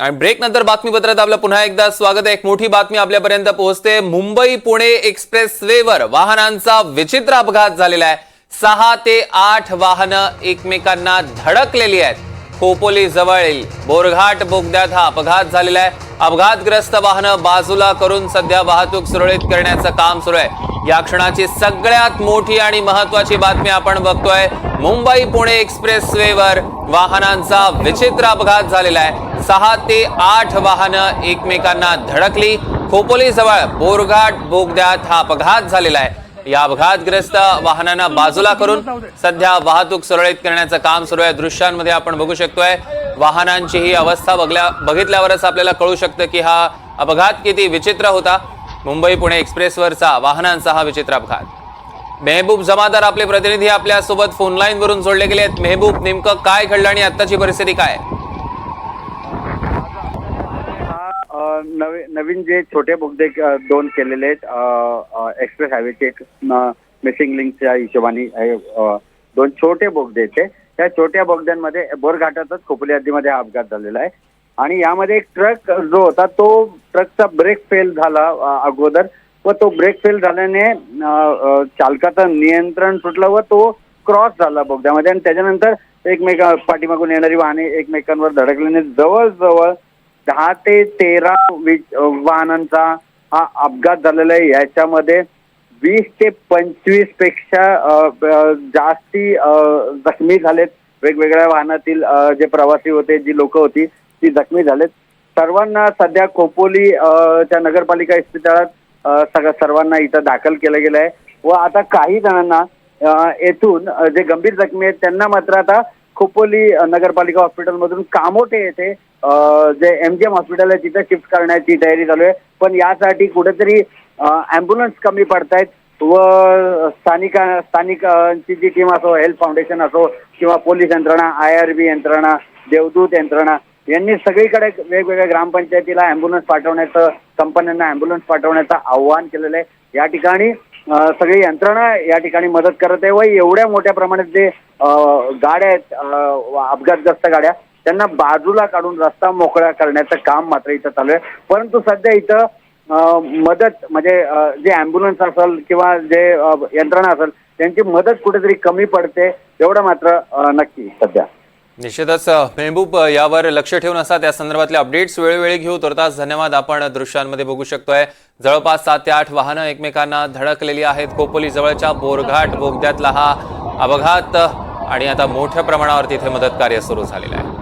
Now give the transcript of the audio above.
आणि ब्रेक नंतर बातमीपत्रात आपलं पुन्हा एकदा स्वागत आहे. एक मोठी बातमी आपल्यापर्यंत पोहोचते. मुंबई पुणे एक्सप्रेस वेवर वाहनांचा विचित्र अपघात झालेला आहे. सहा ते आठ वाहनं एकमेकांना धडकलेली आहेत. खोपोली जवळील बोरघाट बोगद्यात हा अपघात झालेला आहे. अपघातग्रस्त वाहनं बाजूला करून सध्या वाहतूक सुरळीत करण्याचं काम सुरू आहे. या क्षणाची सगळ्यात मोठी आणि महत्वाची बातमी आपण बघतोय. मुंबई पुणे एक्सप्रेस वेवर वाहनांचा विचित्र अपघात झालेला आहे. सहा ते आठ वाहनं एकमेकांना धडकली. खोपोलीजवळ बोरघाट बोगद्यात हा अपघात झालेला आहे. या अपघातग्रस्त वाहनांना बाजूला करून सध्या वाहतूक सुरळीत करण्याचं काम सुरू आहे. दृश्यांमध्ये आपण बघू शकतोय वाहनांची ही अवस्था बघल्या बघितल्यावरच आपल्याला कळू शकतं की हा अपघात किती विचित्र होता. मुंबई पुणे एक्सप्रेसवरचा वाहनांचा हा विचित्र अपघात. मेहबूब जमादार आपले प्रतिनिधी आपल्यासोबत फोनलाईनवरून फोन जोडले गेले आहेत मेहबूब नेमकं काय घडलं आणि आत्ताची परिस्थिती काय? आहे? हा अ, नवी नवीन जे छोटे बोगदे दोन केलेले आहेत एक्सप्रेस हायवेचे मिसिंग लिंकच्या हिशोबाने दोन छोटे बोगदे ते. त्या छोट्या बोगद्यांमध्ये बोरघाटातच खोपोली हद्दीमध्ये हा अपघात झालेला आहे. आणि यामध्ये एक ट्रक जो होता तो ट्रकचा ब्रेक फेल झाला अगोदर. व तो ब्रेक फेल झाल्याने चालकाचं नियंत्रण सुटलं व तो क्रॉस झाला बोगद्यामध्ये आणि त्याच्यानंतर एकमेका पाठीमागून येणारी वाहने एकमेकांवर धडकल्याने जवळजवळ दहा ते तेरा वाहनांचा हा अपघात झालेला आहे. याच्यामध्ये वीस ते पंचवीसपेक्षा जास्ती जखमी झालेत. वेगवेगळ्या वाहनातील जे प्रवासी होते जी लोक होती ती जखमी झालेत. सर्वांना सध्या खोपोली त्या च्या नगरपालिका इस्पितळात सगळ्या सर्वांना इथं दाखल केलं गेलं आहे व आता काही जणांना येथून जे गंभीर जखमी आहेत त्यांना मात्र आता खोपोली नगरपालिका हॉस्पिटलमधून कामोठे येथे जे एम जी एम हॉस्पिटल आहे तिथे शिफ्ट करण्याची तयारी चालू आहे. पण यासाठी कुठेतरी अँब्युलन्स कमी पडतायत व स्थानिक स्थानिकांची जी टीम असो हेल्थ फाउंडेशन असो किंवा पोलीस यंत्रणा आय आर बी यंत्रणा देवदूत यंत्रणा यांनी सगळीकडे वेगवेगळ्या ग्रामपंचायतीला अँब्युलन्स पाठवण्याचं कंपन्यांना अँब्युलन्स पाठवण्याचं आव्हान केलेलं आहे. या ठिकाणी सगळी यंत्रणा या ठिकाणी मदत करत आहे व एवढ्या मोठ्या प्रमाणात जे गाड्या आहेत अपघातग्रस्त गाड्या त्यांना बाजूला काढून रस्ता मोकळा करण्याचं काम मात्र इथं चालू आहे. परंतु सध्या इथं मदत म्हणजे जे अँब्युलन्स असेल किंवा जे यंत्रणा असेल त्यांची मदत कुठेतरी कमी पडते एवढं मात्र नक्की सध्या. निश्चितच मेहबूब यावर लक्ष ठेवून असा त्या संदर्भातले अपडेट्स वेळोवेळी घेऊ तुर्तास धन्यवाद आपण दृश्यांमध्ये बघू शकतोय. जवळपास सात ते आठ वाहनं एकमेकांना धडकलेली आहेत. खोपोली जवळच्या बोरघाट बोगद्यातला हा अपघात आणि आता मोठ्या प्रमाणावर तिथे मदत कार्य सुरू झालेलं आहे.